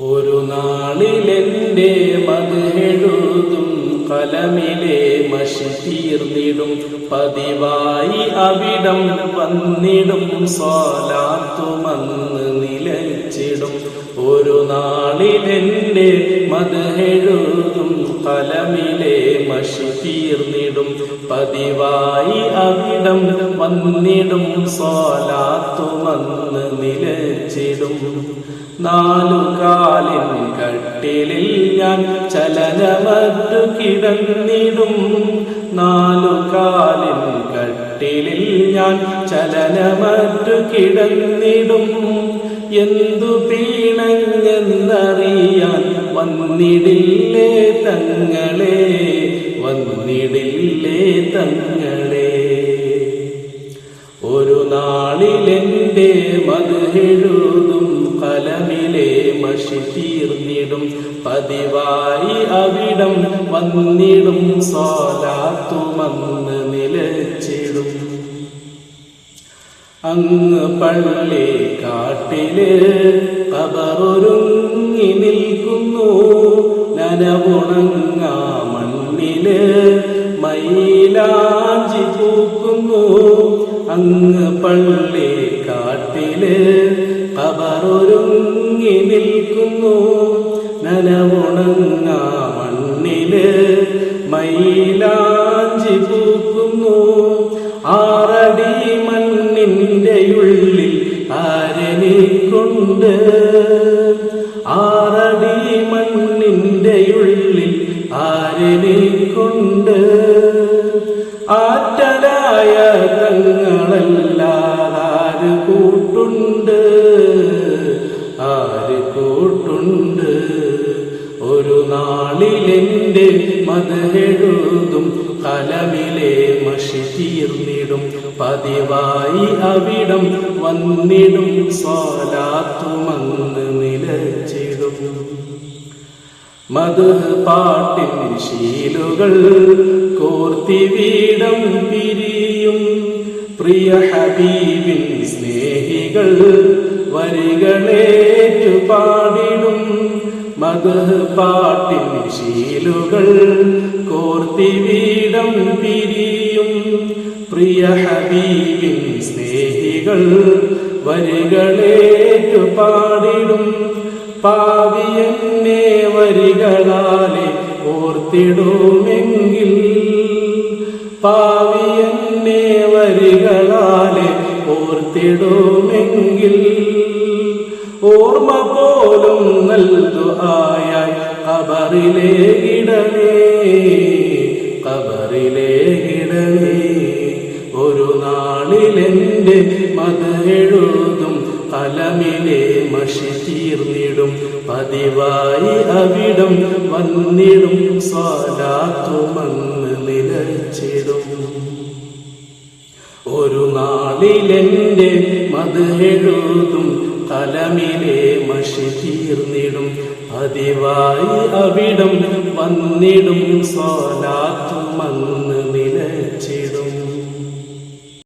ഒരു നാളിലെന്റെ മകെഴുതും കലമിലെ മഷി തീർന്നിടും. പതിവായി അവിടം വന്നിടും സ്വാലാത്തുമന്ന് നിലച്ചിടും. ഒരു നാളിലെന്റെ മതെഴുതും കലമിലെ മഷി തീർന്നിടും. പതിവായി അവിടം വന്നിടും. സോലാത്തുമന്ന് നിലച്ചിടും. നാലു കാലിൻ കട്ടിലിൽ ഞാൻ ചലനമറ്റു കിടന്നിടും. നാലു കാലിൻ കട്ടിലിൽ ഞാൻ ചലനമറ്റു കിടന്നിടും. എന്തു പീണഞ്ഞെന്നറിയാൻ വന്നിടില്ലേ തങ്ങളെ വന്നിടില്ലേ തങ്ങളെ. ഒരു നാളിലെന്റെ മതെഴുതും കലമിലെ മഷി തീർന്നിടും. പതിവായി അവിടം വന്നിടും സോലാത്തുമന്ന് നിലച്ചിടും. അങ്ങ് പള്ളി കാട്ടിൽ കബറൊരുങ്ങ നനവുണങ്ങ മണ്ണിൽ മൈലാഞ്ചി പൂക്കുന്നു. അങ്ങ് പള്ളി കാട്ടിൽ കബറൊരുങ്ങി നിൽക്കുന്നു. നനവുണങ്ങ മണ്ണിൽ മൈലാഞ്ചി പൂക്കുന്നു. ആറടി മണ്ണിന്റെ ഉള്ളിൽ ആരനെ ആറടി ആരനിക്കൊണ്ട് ആറ്റലായ തങ്ങളല്ലാതാര് കൂട്ടുണ്ട്? ആര് കൂട്ടുണ്ട്? ഒരു നാളിലെന്റെ മതെഴുതും കലമിലെ മഷി തീർന്നിടും പതിവായി അവിടം വന്നിടും സോലാത്തുമന്ന് നിലച്ചിടും. മധു പാട്ടിൻ ശീലുകൾ കോർത്തി വീടം പിരിയും. പ്രിയ ഹബീബിൻ സ്നേഹികൾ വരികളേറ്റു പാടിടും. മധുപാട്ടിൻ ശീലുകൾ കോർത്തി വീടം പിരിയും. പ്രിയ ഹബീബിൻ സ്നേഹികൾ വരികളേറ്റു പാടിടും. പാവിയെന്നെ വരികളാലെ ഓർത്തിടുമെങ്കിൽ പാവിയെന്നെ വരികളാലെ ഓർത്തിടുമെങ്കിൽ ഓർമ്മ പോലും നൽകു ആയ കബറിലെ ഇടമേ കബറിലെ ഇടമേ. ഒരു നാളിലെന്റെ മത എഴുതും കലമിലെ മഷി തീർന്നിടും. പതിവായി അവിടം വന്നിടും. സ്വാലാത്തുമന്ന് നിലച്ചിടും. ഒരു നാളിലെന്റെ മതെഴുതും കലമിലെ മഷി തീർന്നിടും. പതിവായി അവിടം വന്നിടും. സ്വാലാത്തുമന്ന്